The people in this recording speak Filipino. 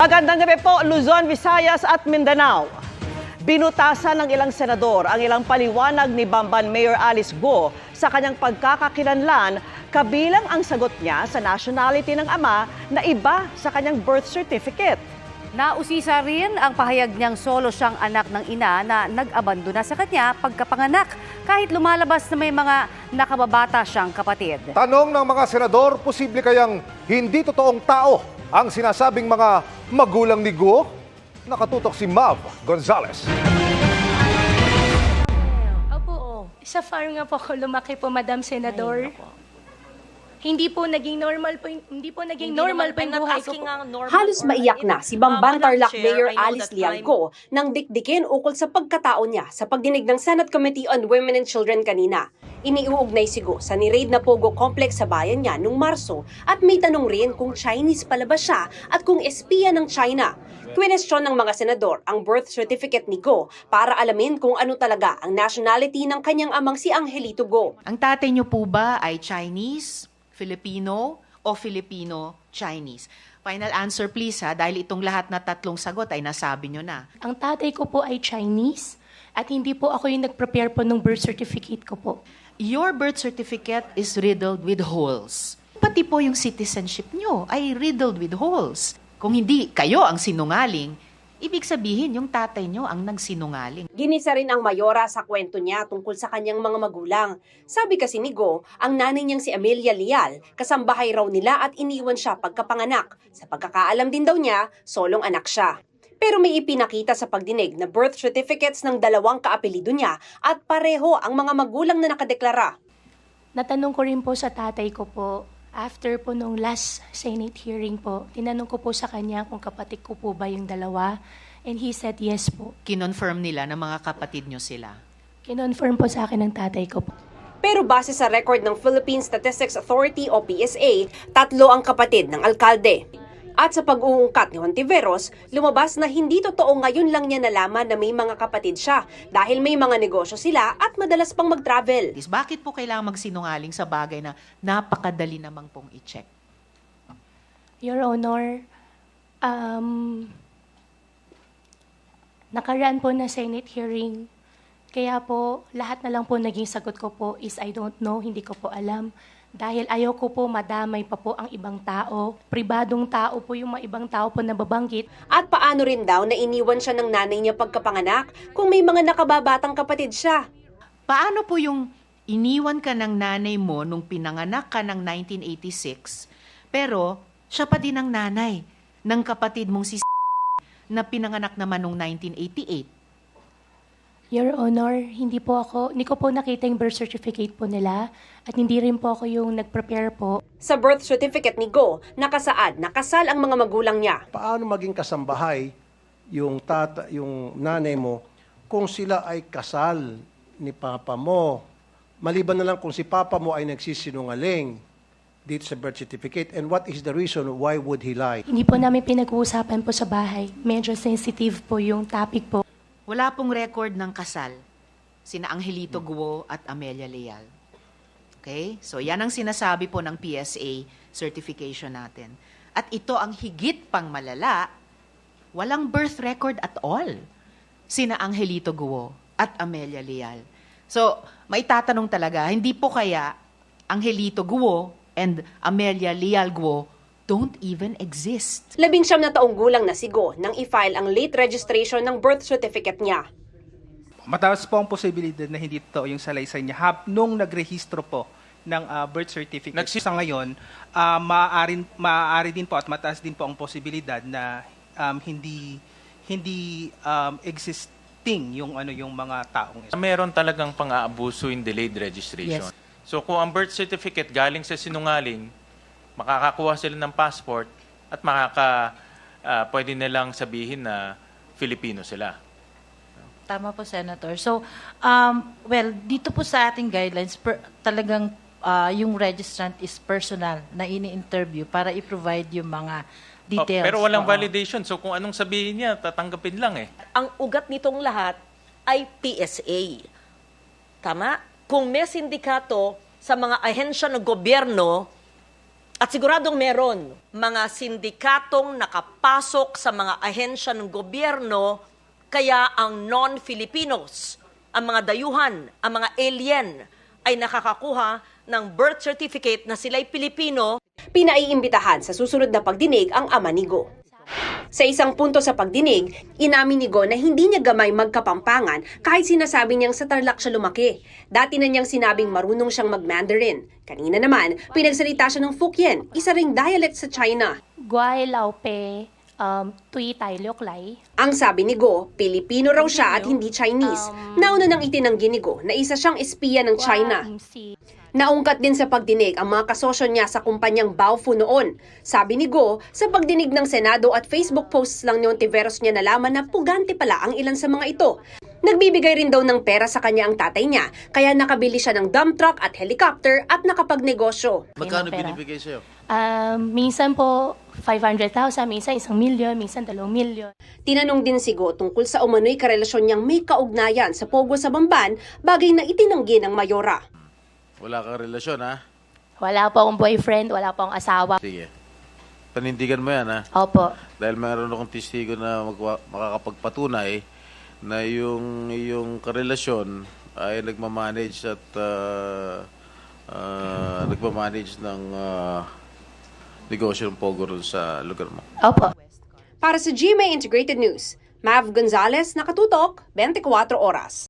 Magandang gabi po, Luzon, Visayas at Mindanao. Binutasan ng ilang senador ang ilang paliwanag ni Bamban Mayor Alice Go sa kanyang pagkakakilanlan kabilang ang sagot niya sa nationality ng ama na iba sa kanyang birth certificate. Nausisa rin ang pahayag niyang solo siyang anak ng ina na nag-abandona sa kanya pagkapanganak kahit lumalabas na may mga nakababata siyang kapatid. Tanong ng mga senador, posible kayang hindi totoong tao ang sinasabing mga magulang ni Guo? Nakatutok si Mav Gonzalez. Opo, sa farm nga po ako lumaki po, Madam Senador. Hindi po naging normal po, yung- hindi po naging normal po yung buhay ko po. Halos maiyak na si Bambang Tarlac Mayor Alice Lialco nang dikdikin ukol sa pagkatao niya sa pagdinig ng Senate Committee on Women and Children kanina. Iniuugnay si Go sa ni-raid na Pogo Complex sa bayan niya noong Marso at may tanong rin kung Chinese pala ba siya at kung espiya ng China. Kwestiyon ng mga senador ang birth certificate ni Go para alamin kung ano talaga ang nationality ng kanyang amang si Angelito Go. Ang tatay niyo po ba ay Chinese, Filipino, o Filipino-Chinese? Final answer please ha, dahil itong lahat na tatlong sagot ay nasabi niyo na. Ang tatay ko po ay Chinese at hindi po ako yung nag-prepare po ng birth certificate ko po. Your birth certificate is riddled with holes. Pati po yung citizenship niyo ay riddled with holes. Kung hindi kayo ang sinungaling, ibig sabihin yung tatay niyo ang nagsinungaling. Ginisa rin ang mayora sa kwento niya tungkol sa kanyang mga magulang. Sabi kasi ni Go, ang nanay niyang si Amelia Lial, kasambahay raw nila at iniwan siya pagkapanganak. Sa pagkakaalam din daw niya, solong anak siya. Pero may ipinakita sa pagdinig na birth certificates ng dalawang kaapelido niya at pareho ang mga magulang na nakadeklara. Natanong ko rin po sa tatay ko po, after po nung last Senate hearing po, tinanong ko po sa kanya kung kapatid ko po ba yung dalawa. And he said yes po. Kinonfirm nila na mga kapatid niyo sila. Kinonfirm po sa akin ng tatay ko po. Pero base sa record ng Philippine Statistics Authority o PSA, tatlo ang kapatid ng alkalde. At sa pag-uungkat ni Hontiveros, lumabas na hindi totoo ngayon lang niya nalaman na may mga kapatid siya dahil may mga negosyo sila at madalas pang mag-travel. Is bakit po kailangan magsinungaling sa bagay na napakadali namang pong i-check? Your Honor, um, nakaraan po na Senate hearing. Kaya po, lahat na lang po naging sagot ko po is I don't know, hindi ko po alam. Dahil ayaw ko po madamay pa po ang ibang tao. Pribadong tao po yung mga ibang tao po na babanggit. At paano rin daw na iniwan siya ng nanay niya pagkapanganak kung may mga nakababatang kapatid siya. Paano po yung iniwan ka ng nanay mo nung pinanganak ka ng 1986, pero siya pa din ang nanay ng kapatid mong si na pinanganak naman nung 1988? Your Honor, hindi po ako, hindi ko po nakita yung birth certificate po nila at hindi rin po ako yung nag-prepare po. Sa birth certificate ni Go, nakasaad na kasal ang mga magulang niya. paano maging kasambahay yung tata, yung nanay mo kung sila ay kasal ni papa mo. Maliban na lang kung si papa mo ay nagsisinungaling dito sa birth certificate and what is the reason why would he lie? Hindi po namin pinag-uusapan po sa bahay. Medyo sensitive po yung topic po. Wala pong record ng kasal sina Angelito Guo at Amelia Leal. Okay? So yan ang sinasabi po ng PSA certification natin. At ito ang higit pang malala, walang birth record at all sina Angelito Guo at Amelia Leal. So, may tatanong talaga, hindi po kaya Angelito Guo and Amelia Leal Guo don't even exist. Labing siyam na taong gulang na si Go nang i-file ang late registration ng birth certificate niya. Mataas po ang posibilidad na hindi totoo yung salaysay niya hap, nung nagrehistro po ng ah, birth certificate. Nagsi- sa ngayon, uh, maaari, maaari din po at mataas din po ang posibilidad na um, hindi hindi um, existing yung ano yung mga taong ito. Meron talagang pang-aabuso in delayed registration. Yes. So kung ang birth certificate galing sa sinungaling, makakakuha sila ng passport at makaka ah, pwede nilang sabihin na Filipino sila. Tama po, Senator. So, um, well, dito po sa ating guidelines, per, talagang ah, yung registrant is personal na ini-interview para i-provide yung mga Oh, details. pero walang Oo. validation. So kung anong sabihin niya, tatanggapin lang eh. ang ugat nitong lahat ay PSA. Tama? Kung may sindikato sa mga ahensya ng gobyerno At siguradong meron mga sindikatong nakapasok sa mga ahensya ng gobyerno kaya ang non-Filipinos, ang mga dayuhan, ang mga alien ay nakakakuha ng birth certificate na sila'y Pilipino Pinaiimbitahan sa susunod na pagdinig ang ama ni Go. Sa isang punto sa pagdinig, inamin ni Go na hindi niya gamay magkapampangan kahit sinasabi niyang sa Tarlac siya lumaki. Dati na niyang sinabing marunong siyang mag-Mandarin. Kanina naman, pinagsalita siya ng Fukien, isa ring dialect sa China. Guay lao pe, um, tui tai liok lai. Ang sabi ni Go, Pilipino raw siya at hindi Chinese. Nauna nang itinanggi ni Go na isa siyang espiya ng China. Naungkat din sa pagdinig ang mga kasosyo niya sa kumpanyang Baofu noon. Sabi ni Go, sa pagdinig ng Senado at Facebook posts lang ni Ontiveros niya nalaman na pugante pala ang ilan sa mga ito. Nagbibigay rin daw ng pera sa kanya ang tatay niya, kaya nakabili siya ng dump truck at helicopter at nakapagnegosyo. Magkano binibigay sa'yo? Um, minsan po, 500,000, minsan isang milyon, minsan dalawang milyon. Tinanong din si Go tungkol sa umano'y karelasyon niyang may kaugnayan sa Pogo sa Bamban, bagay na itinanggi ng Mayora. Wala kang relasyon, ha? Wala po akong boyfriend, wala po akong asawa. Sige. Panindigan mo yan, ha? Opo. Dahil mayroon akong testigo na magwa- makakapagpatunay na yung, yung karelasyon ay nagmamanage at uh, uh, nagmamanage ng uh, negosyo ng Pogo ron sa lugar mo. Opo. Para sa GMA Integrated News, Mav Gonzalez, nakatutok, 24 oras.